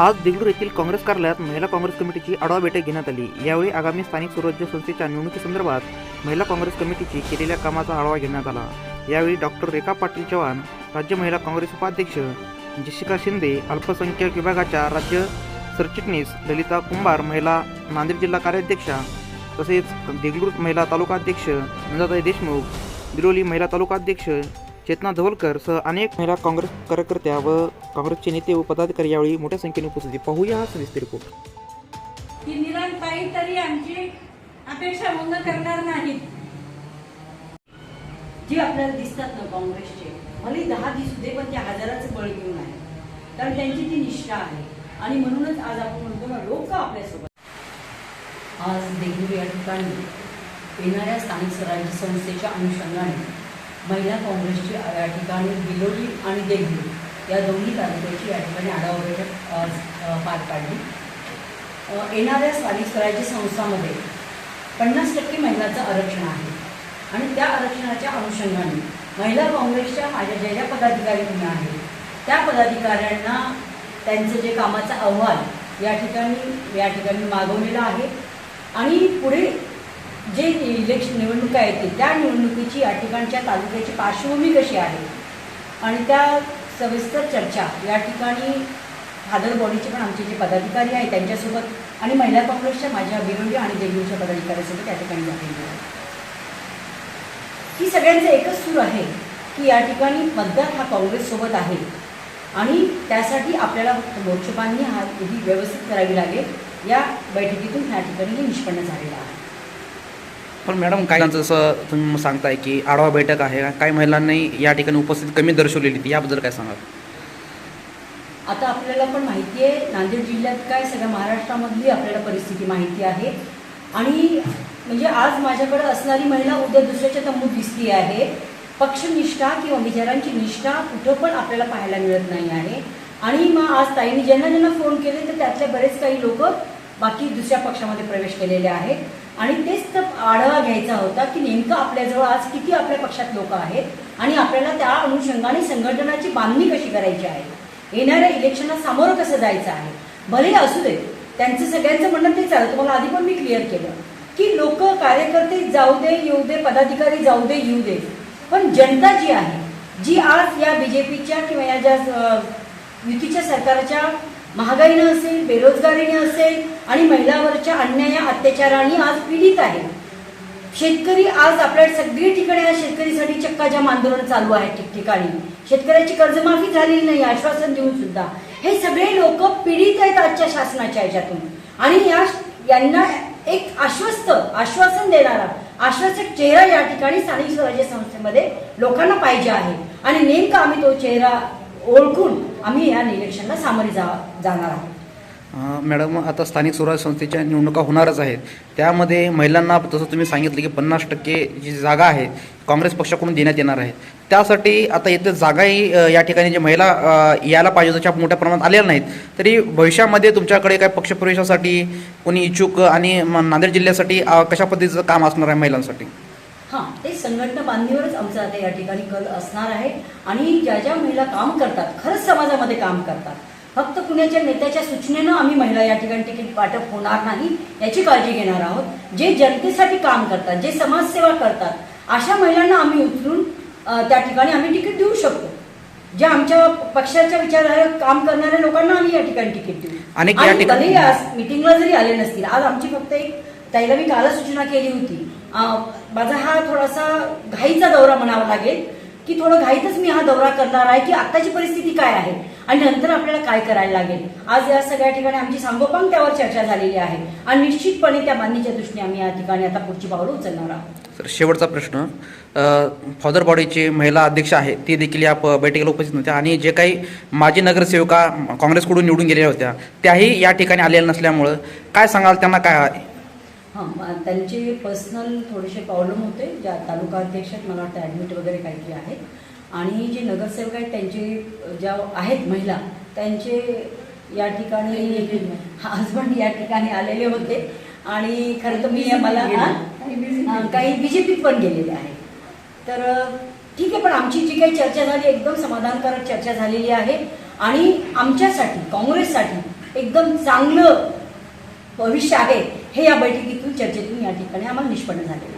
आज देगलूर येथील काँग्रेस कार्यालयात महिला काँग्रेस कमिटीची आढावा बैठक घेण्यात आली. यावेळी आगामी स्थानिक स्वराज्य संस्थेच्या निवडणुकीसंदर्भात महिला काँग्रेस कमिटीची केलेल्या कामाचा आढावा घेण्यात आला. यावेळी डॉक्टर रेखा पाटील चव्हाण राज्य महिला काँग्रेस उपाध्यक्ष जशिका शिंदे अल्पसंख्याक विभागाच्या राज्य सरचिटणीस ललिता कुंभार महिला नांदेड जिल्हा कार्याध्यक्षा तसेच देगलूर महिला तालुका अध्यक्ष नंदाताई देशमुख दिरोली महिला तालुका अध्यक्ष चेतना धवलकर सह अनेक महिला काँग्रेस कार्यकर्त्या व काँग्रेसचे नेते व पदाधिकारी यावेळी मोठ्या संख्येने उपस्थित होते. पाहूया हा सविस्तर रिपोर्ट काहीतरी आमची अपेक्षा भंग करणार नाहीत. जे आपल्याला दिसतात ना काँग्रेसचे भले दहा दिवस दे पण त्या हजाराचं बळ घेऊन आहे कारण त्यांची ती निष्ठा आहे. आणि म्हणूनच आज आपण म्हणतो ना लोक आपल्यासोबत आज देगलूर या ठिकाणी येणाऱ्या स्थानिक स्वराज्य संस्थेच्या अनुषंगाने महिला काँग्रेसची या ठिकाणी बिलोली आणि देगलूर या दोन्ही तालुक्याची या ठिकाणी आढावा बैठक पार पाडली. येणाऱ्या स्थानिक स्वराज्य संस्थामध्ये पन्नास टक्के महिलांचं आरक्षण आहे. आणि त्या आरक्षणाच्या अनुषंगाने महिला काँग्रेसच्या माझ्या ज्या ज्या पदाधिकारी म्हणून आहेत त्या पदाधिकाऱ्यांना त्यांचं जे कामाचा अहवाल या ठिकाणी या ठिकाणी मागवलेला आहे. आणि पुढे जे इलेक्शन निवडणुका येतील त्या निवडणुकीची या ठिकाणच्या तालुक्याची पार्श्वभूमी कशी आहे? आणि त्या सविस्तर चर्चा या ठिकाणी फादर बॉडीचे पण आमचे जे पदाधिकारी आहेत त्यांच्यासोबत आणि महिला काँग्रेसच्या माझ्या बिरोली आणि देगलूरच्या पदाधिकाऱ्यासोबत या ठिकाणी झालेली आहे ही सगळ्यांचं एकच सूर आहे की या ठिकाणी मतदार हा काँग्रेससोबत आहे. आणि त्यासाठी आपल्याला मोर्चपांनी हा ही व्यवस्थित करावी लागेल. या बैठकीतून ह्या ठिकाणी हे निष्पन्न झालेलं आहे. पण मॅडम काय जसं तुम्ही सांगताय की आढावा बैठक आहे काही महिलांनी या ठिकाणी उपस्थित कमी दर्शवलेली ती याबद्दल काय सांगाल? आता आपल्याला पण माहिती आहे नांदेड जिल्ह्यात काय सगळ्या महाराष्ट्रामधली आपल्याला परिस्थिती माहिती आहे. आणि म्हणजे आज माझ्याकडे असणारी महिला उद्या दुसऱ्याच्या तंबूत दिसती आहे. पक्षनिष्ठा किंवा विचारांची निष्ठा कुठं पण आपल्याला पाहायला मिळत नाही आहे. आणि मग आज ताईंनी ज्यांना ज्यांना फोन केले तर त्यातले बरेच काही लोक बाकी दुसऱ्या पक्षामध्ये प्रवेश केलेले आहेत. आणि तेच तर आढावा घ्यायचा होता की नेमकं आपल्याजवळ आज किती आपल्या पक्षात लोक आहेत आणि आपल्याला त्या अनुषंगाने संघटनाची बांधणी कशी करायची आहे? येणाऱ्या इलेक्शनला सामोरं कसं जायचं आहे? भले असू दे त्यांचं सगळ्यांचं म्हणणं तेच आलं तुम्हाला आधी पण मी क्लिअर केलं की लोक कार्यकर्ते जाऊ दे येऊ दे पदाधिकारी जाऊ दे येऊ दे. पण जनता जी आहे जी आज या बी जे पीच्या किंवा या ज्या युतीच्या सरकारच्या महागाईनं असेल बेरोजगारीने असेल आणि महिलावरच्या अन्याय अत्याचाराने आज पीडित आहे. शेतकरी आज आपल्या सगळी ठिकाणी आज शेतकरीसाठी चक्काजाम आंदोलन चालू आहे ठिकठिकाणी. शेतकऱ्याची कर्जमाफी झालेली नाही आश्वासन देऊन सुद्धा. हे सगळे लोक पीडित आहेत आजच्या शासनाच्या याच्यातून. आणि या यांना एक आश्वस्त आश्वासन देणारा आश्वासक चेहरा या ठिकाणी स्थानिक स्वराज्य संस्थेमध्ये लोकांना पाहिजे आहे. आणि नेमका आम्ही तो चेहरा ओळखून आम्ही या इलेक्शनला सामोरे जा जाणार आहोत. मॅडम आता स्थानिक स्वराज्य संस्थेच्या निवडणुका होणारच आहेत. त्यामध्ये महिलांना जसं तुम्ही सांगितलं की पन्नास टक्के जी जागा आहे काँग्रेस पक्षाकडून देण्यात येणार आहे. त्यासाठी आता इथे जागाही या ठिकाणी जे महिला यायला पाहिजे त्याच्या मोठ्या प्रमाणात आलेल्या नाहीत. तरी भविष्यामध्ये तुमच्याकडे काय पक्षप्रवेशासाठी कोणी इच्छुक आणि नांदेड जिल्ह्यासाठी कशा पद्धतीचं काम असणार आहे महिलांसाठी? हां ते संघटना बांधणीवरच आमचा आता या ठिकाणी कल असणार आहे. आणि ज्या ज्या महिला काम करतात खरंच समाजामध्ये काम करतात. फक्त कुणाच्या नेत्याच्या सूचनेनं आम्ही महिला या ठिकाणी तिकीट वाटप होणार नाही याची काळजी घेणार आहोत. जे जनतेसाठी काम करतात जे समाजसेवा करतात अशा महिलांना आम्ही उचलून त्या ठिकाणी आम्ही तिकीट देऊ शकतो. ज्या आमच्या पक्षाच्या विचारावर काम करणाऱ्या लोकांना आम्ही या ठिकाणी तिकीट देऊ. आणि मिटिंगला जरी आले नसतील आज आमची फक्त एक ताईला मी कालच सूचना केली होती. माझा हा थोडासा घाईचा दौरा म्हणावा लागेल की थोडं घाईतच मी हा दौरा करणार आहे की आत्ताची परिस्थिती काय आहे आणि नंतर आपल्याला काय करायला लागेल. आज या सगळ्या ठिकाणी आमची सांगोपांग त्यावर चर्चा झालेली आहे आणि निश्चितपणे त्या बांधणीच्या दृष्टीने आम्ही या ठिकाणी आता पुढची पावलं उचलणार आहोत. शेवटचा प्रश्न फादर बॉडीची महिला अध्यक्ष आहे ती देखील या बैठकीला उपस्थित होत्या आणि जे काही माजी नगरसेविका काँग्रेसकडून निवडून गेलेल्या होत्या त्याही या ठिकाणी आलेल्या नसल्यामुळं काय सांगाल त्यांना काय हां त्यांचे पर्सनल थोडेसे प्रॉब्लेम होते. ज्या तालुका अध्यक्ष आहेत मला वाटतं ॲडमिट वगैरे काहीतरी आहेत. आणि जे नगरसेवक आहेत त्यांचे ज्या आहेत महिला त्यांचे या ठिकाणी हजबंड या ठिकाणी आलेले होते. आणि खरं तर मी मला काही बी जे पीत पण गेलेले आहेत. तर ठीक आहे पण आमची जी काही चर्चा झाली एकदम समाधानकारक चर्चा झालेली आहे. आणि आमच्यासाठी काँग्रेससाठी एकदम चांगलं भविष्य आहे. हे या बैठकीतून चर्चेतून या ठिकाणी आम्हाला निष्पन्न झालेलं